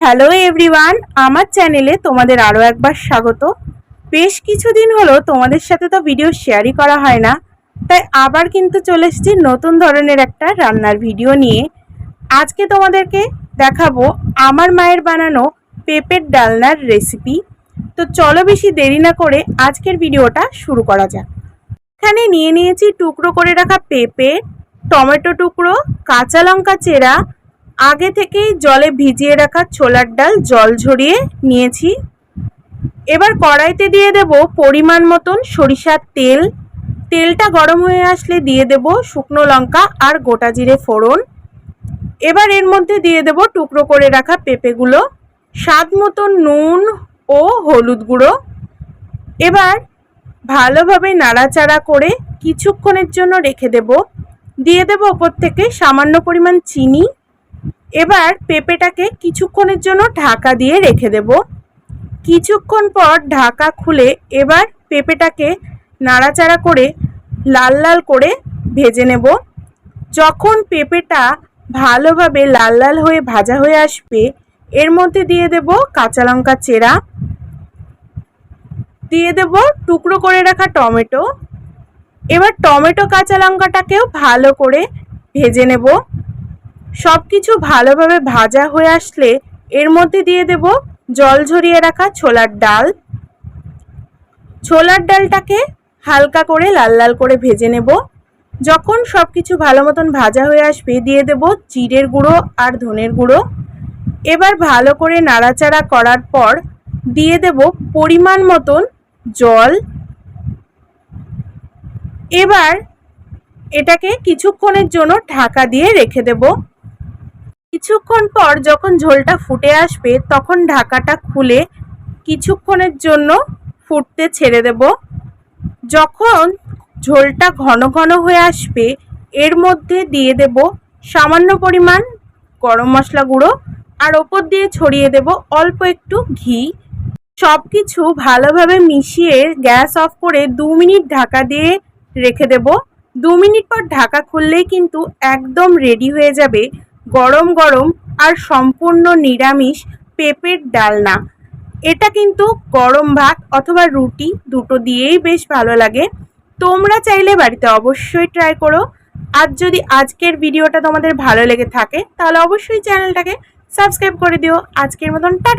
Hello everyone আমার চ্যানেলে তোমাদের আরও একবার স্বাগত। বেশ কিছুদিন হলো তোমাদের সাথে তো ভিডিও শেয়ারই করা হয় না, তাই আবার কিন্তু চলে এসেছি নতুন ধরনের একটা রান্নার ভিডিও নিয়ে। আজকে তোমাদেরকে দেখাবো আমার মায়ের বানানো পেঁপের ডালনার রেসিপি তো চলো বেশি দেরি না করে আজকের ভিডিওটা শুরু করা যাক। এখানে নিয়ে নিয়েছি টুকরো করে রাখা পেঁপে, টমেটো টুকরো, কাঁচা লঙ্কা চেরা আগে থেকেই জলে ভিজিয়ে রাখা ছোলার ডাল জল ঝরিয়ে নিয়েছি। এবার কড়াইতে দিয়ে দেব পরিমাণ মতন সরিষার তেল। তেলটা গরম হয়ে আসলে দিয়ে দেব শুকনো লঙ্কা আর গোটা জিরে ফোড়ন। এবার এর মধ্যে দিয়ে দেব টুকরো করে রাখা পেঁপেগুলো, স্বাদ মতন নুন ও হলুদ গুঁড়ো। এবার ভালোভাবে নাড়াচাড়া করে কিছুক্ষণের জন্য রেখে দেব। দিয়ে দেব ওপর থেকে সামান্য পরিমাণ চিনি এবার পেঁপেটাকে কিছুক্ষণের জন্য ঢাকা দিয়ে রেখে দেব। কিছুক্ষণ পর ঢাকা খুলে এবার পেঁপেটাকে নাড়াচাড়া করে লাল লাল করে ভেজে নেব। যখন পেঁপেটা ভালোভাবে লাল লাল হয়ে ভাজা হয়ে আসবে, এর মধ্যে দিয়ে দেব কাঁচা লঙ্কা চেরা। দিয়ে দেব টুকরো করে রাখা টমেটো। এবার টমেটো কাঁচা লঙ্কাটাকেও ভালো করে ভেজে নেব। সব কিছু ভালোভাবে ভাজা হয়ে আসলে এর মধ্যে দিয়ে দেব জল ঝরিয়ে রাখা ছোলার ডাল। ছোলার ডালটাকে হালকা করে লাল লাল করে ভেজে নেব। যখন সব কিছু ভালো মতন ভাজা হয়ে আসবে, দিয়ে দেব জিরের গুঁড়ো আর ধনের গুঁড়ো। এবার ভালো করে নাড়াচাড়া করার পর দিয়ে দেব পরিমাণ মতন জল। এবার এটাকে কিছুক্ষণের জন্য ঢাকা দিয়ে রেখে দেব। কিছুক্ষণ পর যখন ঝোলটা ফুটে আসবে, তখন ঢাকাটা খুলে কিছুক্ষণের জন্য ফুটতে ছেড়ে দেব। যখন ঝোলটা ঘন ঘন হয়ে আসবে, এর মধ্যে দিয়ে দেব সামান্য পরিমাণ গরম মশলা গুঁড়ো আর ওপর দিয়ে ছড়িয়ে দেব অল্প একটু ঘি। সব কিছু ভালোভাবে মিশিয়ে গ্যাস অফ করে দু মিনিট ঢাকা দিয়ে রেখে দেব। দু মিনিট পর ঢাকা খুললেই কিন্তু একদম রেডি হয়ে যাবে। গরম গরম আর সম্পূর্ণ নিরামিষ পেঁপের ডালনা। এটা কিন্তু গরম ভাত অথবা রুটি দুটো দিয়েই বেশ ভালো লাগে। তোমরা চাইলে বাড়িতে অবশ্যই ট্রাই করো। আর যদি আজকের ভিডিওটা তোমাদের ভালো লেগে থাকে, তাহলে অবশ্যই চ্যানেলটাকে সাবস্ক্রাইব করে দিও। আজকের মতন, টাটা!